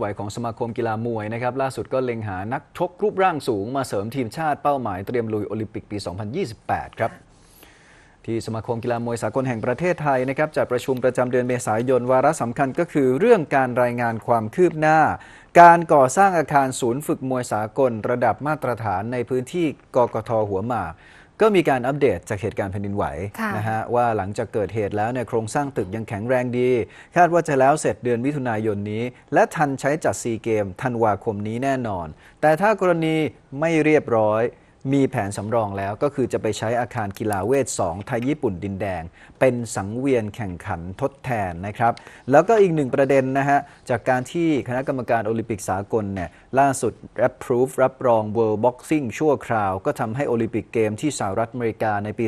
ไหวของสมาคมกีฬามวยนะครับล่าสุดก็เล็งหานักชกรูปร่างสูงมาเสริมทีมชาติเป้าหมายเตรียมลุยโอลิมปิกปี 2028 ครับ ที่สมาคมกีฬามวยสากลแห่งประเทศไทยนะครับจัดประชุมประจำเดือนเมษายนวาระสำคัญก็คือเรื่องการรายงานความคืบหน้า การก่อสร้างอาคารศูนย์ฝึกมวยสากลระดับมาตรฐานในพื้นที่กกทหัวหมาก ก็มีการอัปเดตจากเหตุการณ์แผ่นดินไหวค่ะนะฮะว่าหลังจากเกิดเหตุแล้วเนี่ยโครงสร้างตึกยังแข็งแรงดี คาดว่าจะแล้วเสร็จเดือนมิถุนายนนี้ และทันใช้จัดซีเกมธันวาคมนี้แน่นอน แต่ถ้ากรณีไม่เรียบร้อย มีแผนสำรองแล้วก็คือจะไปใช้อาคารกีฬาเวท 2 ไทยญี่ปุ่นดินแดง เป็นสังเวียนแข่งขันทดแทนนะครับ แล้วก็อีกหนึ่งประเด็นนะฮะ จากการที่คณะกรรมการโอลิมปิกสากลเนี่ยล่าสุด approve รับรอง World Boxing ชั่วคราว ก็ทำให้โอลิมปิกเกมที่สหรัฐอเมริกาในปี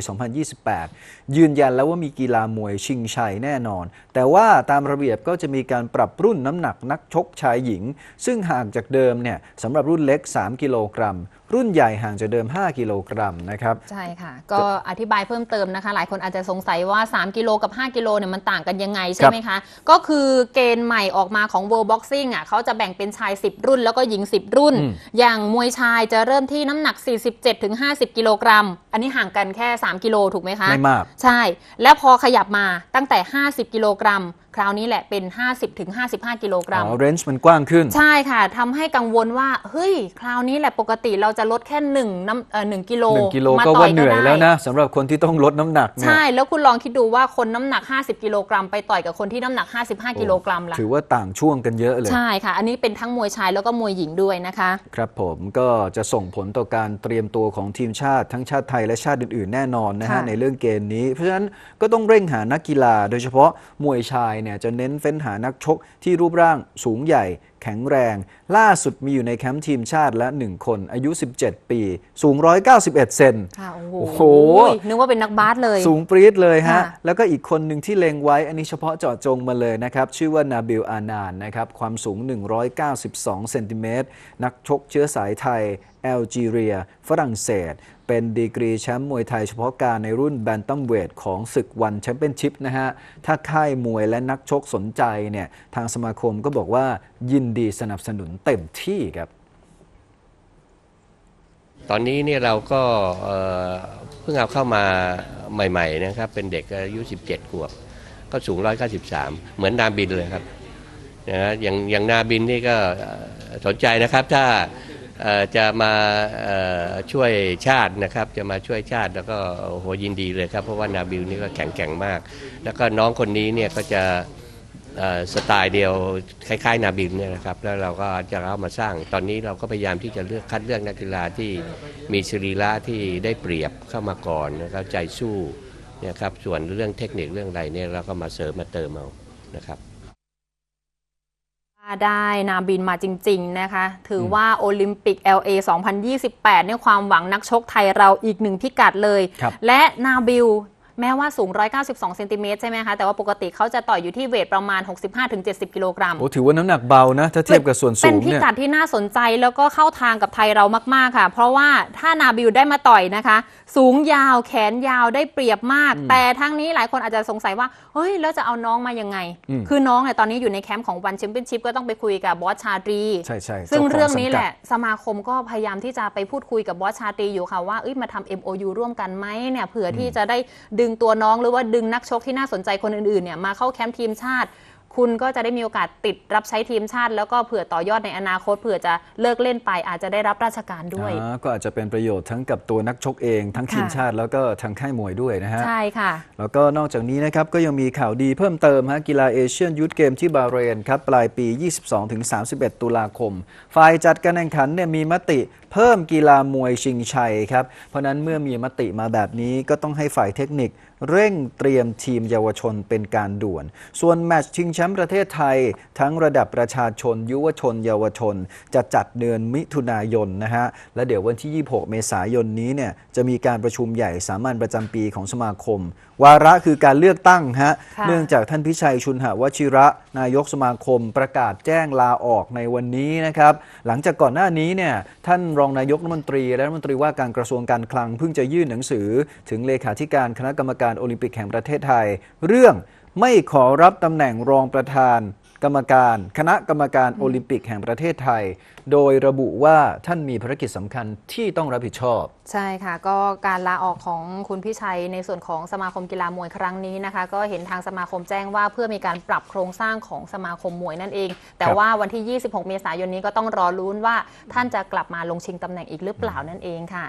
2028 ยืนยันแล้วว่ามีกีฬามวยชิงชัยแน่นอน แต่ว่าตามระเบียบก็จะมีการปรับรุ่นน้ำหนักนักชกชายหญิง ซึ่งห่างจากเดิมเนี่ยสำหรับรุ่นเล็ก 3 กิโลกรัม รุ่นใหญ่ห่างจากเดิม5 กิโลกรัมนะครับ ใช่ค่ะ ก็อธิบายเพิ่มเติมนะคะ หลายคนอาจจะสงสัยว่า 3 กิโลกับ 5 กิโลเนี่ยมันต่างกันยังไงใช่ไหมคะ ก็คือเกณฑ์ใหม่ออกมาของ World Boxing อะเขาจะแบ่งเป็นชาย 10 รุ่นแล้วก็หญิง 10 รุ่นอืมอย่างมวยชายจะเริ่มที่น้ำหนัก 47ถึง50 กิโลกรัม อันนี้ห่างกันแค่ 3 กิโลถูกไหมคะ ไม่มาก ใช่ แล้วพอขยับมาตั้งแต่ 50 กิโลกรัมคราวนี้แหละเป็น 50ถึง55 กิโลกรัมอ๋อเรนจ์มันกว้างขึ้น ใช่ค่ะทำให้กังวลว่า เฮ้ย คราวนี้แหละปกติเราจะลดแค่หนึ่งน้ำเอ่อหนึ่งกิโล1กิโลมาก็ต่ว่าอเหนื่อยได้แล้วนะสำหรับคนที่ต้องลดน้ำหนักเนี่ยใช่ แล้วคุณลองคิดดูว่าคนน้ำหนัก 50 กิโลกรัม ไปต่อยกับคนที่น้ำหนัก 55 กิโลกรัมล่ะถือว่าต่างช่วงกันเยอะเลยใช่ค่ะ อันนี้เป็นทั้งมวยชายแล้วก็มวยหญิงด้วยนะคะ ครับผมก็จะส่งผลต่อการเตรียมตัวของทีมชาติ ทั้งชาติไทยและชาติอื่นๆ แน่นอนนะฮะค่ะในเรื่องเกมนี้ เพราะฉะนั้นก็ต้องเร่งหานักกีฬา โดยเฉพาะมวยชายเนี่ยจะเน้นเฟ้นหานักชกที่รูปร่างสูงใหญ่ แข็งแรง ล่าสุดมีอยู่ในแคมป์ทีมชาติและ 1 คนอายุ 17 ปี สูง 191 เซนค่ะโอ้โอ้โหโหนึกว่าเป็นนักบาสเลย สูงปรี๊ดเลยฮะค่ะแล้วก็อีกคนหนึ่งที่เล็งไว้ อันนี้เฉพาะเจาะจงมาเลยนะครับ ชื่อว่านาบิลอานานนะครับ ความสูง 192 เซนติเมตร นักชกเชื้อสายไทยแอลจีเรีย ฝรั่งเศส เป็นดีกรีแชมป์มวยไทยเฉพาะการในรุ่นแบนตัมเวทของศึกวันแชมเปี้ยนชิพนะฮะ ถ้าค่ายมวยและนักชกสนใจเนี่ย ทางสมาคมก็บอกว่า ยินดีสนับสนุนเต็มที่ครับ ตอนนี้เนี่ยเราก็เอ่อเพิ่งเอาเข้ามาใหม่ๆนะครับ เป็นเด็กอายุ 17 ขวบ ก็สูง 193 เหมือนนาบินเลยครับนะฮะอย่างอย่างนาบินนี่ก็เอ่อสนใจนะครับถ้าเอ่อจะมาเอ่อช่วยชาตินะครับ จะมาช่วยชาติแล้วก็โอ้โหยินดีเลยครับ เพราะว่านาบิลนี่ก็แข็งแกร่งมาก แล้วก็น้องคนนี้เนี่ยก็จะ สไตล์เดียวคล้ายๆ นาบิลเนี่ยนะครับแล้วเราก็จะเอามาสร้างตอนนี้เราก็พยายามที่จะเลือกคัดเลือกนักกีฬาที่มีสรีระที่ได้เปรียบเข้ามาก่อนนะครับใจสู้นะครับส่วนเรื่องเทคนิคเรื่องอะไรเนี่ยเราก็มาเสริมมาเติมเอานะครับได้นาบินมาจริง ๆ นะคะ ถือว่าโอลิมปิก LA 2028เนี่ยความหวังนักชกไทยเราอีกหนึ่งพิกัดเลยครับและนาบิล แม้ว่าสูง 192 เซนติเมตรใช่ไหมคะ แต่ว่าปกติเขาจะต่อยอยู่ที่เวทประมาณ 65-70 กิโลกรัม โอ้ ถือว่าน้ำหนักเบานะ ถ้าเทียบกับส่วนสูเป็นงพิเนี่ยกัดที่น่าสนใจแล้วก็เข้าทางกับไทยเรามาก ๆ ค่ะ เพราะว่าถ้านาบิลได้มาต่อยนะคะ สูงยาวแขนยาวได้เปรียบมาก แต่ทั้งนี้หลายคนอาจจะสงสัยว่า เฮ้ย แล้วจะเอาน้องมายังไงอืมคือน้องเนี่ยตอนนี้อยู่ในแคมป์ของวันแชมเปี้ยนชิพก็ต้องไปคุยกับบอสชาตรี ใช่ใช่ซึ่งจ้าขเรื่องนี้สัแหกัดละสมาคมก็พยายามที่จะไปพูดคุยกับบอสชาตรีอยู่ค่ะว่าเอ้ยมาทำ MOU ร่วมกันไหมเนี่ยเผื่อที่จะได้ดึงตัวน้องหรือว่าดึงนักชกที่น่าสนใจคนอื่นๆเนี่ยมาเข้าแคมป์ทีมชาติ คุณก็จะได้มีโอกาสติดรับใช้ทีมชาติ แล้วก็เผื่อต่อยอดในอนาคตเผื่อจะเลิกเล่นไปอาจจะได้รับราชการด้วยอ่าก็อาจจะเป็นประโยชน์ทั้งกับตัวนักชกเอง ทั้งทีมค่ะชาติแล้วก็ทางค่ายมวยด้วยนะฮะ ใช่ค่ะ แล้วก็นอกจากนี้นะครับ ก็ยังมีข่าวดีเพิ่มเติมฮะกีฬาเอเชียนยูทเกมที่บาห์เรนครับ ปลายปี 22-31 ตุลาคม ฝ่ายจัดการแข่งขันเนี่ยมีมติ เพิ่มกีฬามวยชิงชัยครับ เพราะนั้นเมื่อมีมติมาแบบนี้ก็ต้องให้ฝ่ายเทคนิค เร่งเตรียมทีมเยาวชนเป็นการด่วน ส่วนแมตช์ชิงแชมป์ประเทศไทย ทั้งระดับประชาชน ยุวชน เยาวชน จะจัดเดือนมิถุนายนนะฮะ และเดี๋ยววันที่ 26 เมษายนนี้เนี่ยจะมีการประชุมใหญ่สามัญประจำปีของสมาคม วาระคือการเลือกตั้งฮะค่ะเนื่องจากท่านพิชัยชุนหวชิระนายกสมาคมประกาศแจ้งลาออกในวันนี้นะครับ หลังจากก่อนหน้านี้เนี่ยท่านรองนายกรัฐมนตรีและรัฐมนตรีว่าการกระทรวงการคลังเพิ่งจะยื่นหนังสือ ถึงเลขาธิการคณะกรรมการโอลิมปิกแห่งประเทศไทย เรื่องไม่ขอรับตำแหน่งรองประธาน กรรมการ คณะกรรมการโอลิมปิกแห่งประเทศไทย โดยระบุว่าท่านมีภารกิจสำคัญที่ต้องรับผิดชอบ ใช่ค่ะ ก็การลาออกของคุณพิชัยในส่วนของสมาคมกีฬามวยครั้งนี้นะคะ ก็เห็นทางสมาคมแจ้งว่าเพื่อมีการปรับโครงสร้างของสมาคมมวยนั่นเอง แต่ว่าวันที่ 26 เมษายนนี้ก็ต้องรอลุ้นว่าท่านจะกลับมาลงชิงตำแหน่งอีกหรือเปล่านั่นเองค่ะ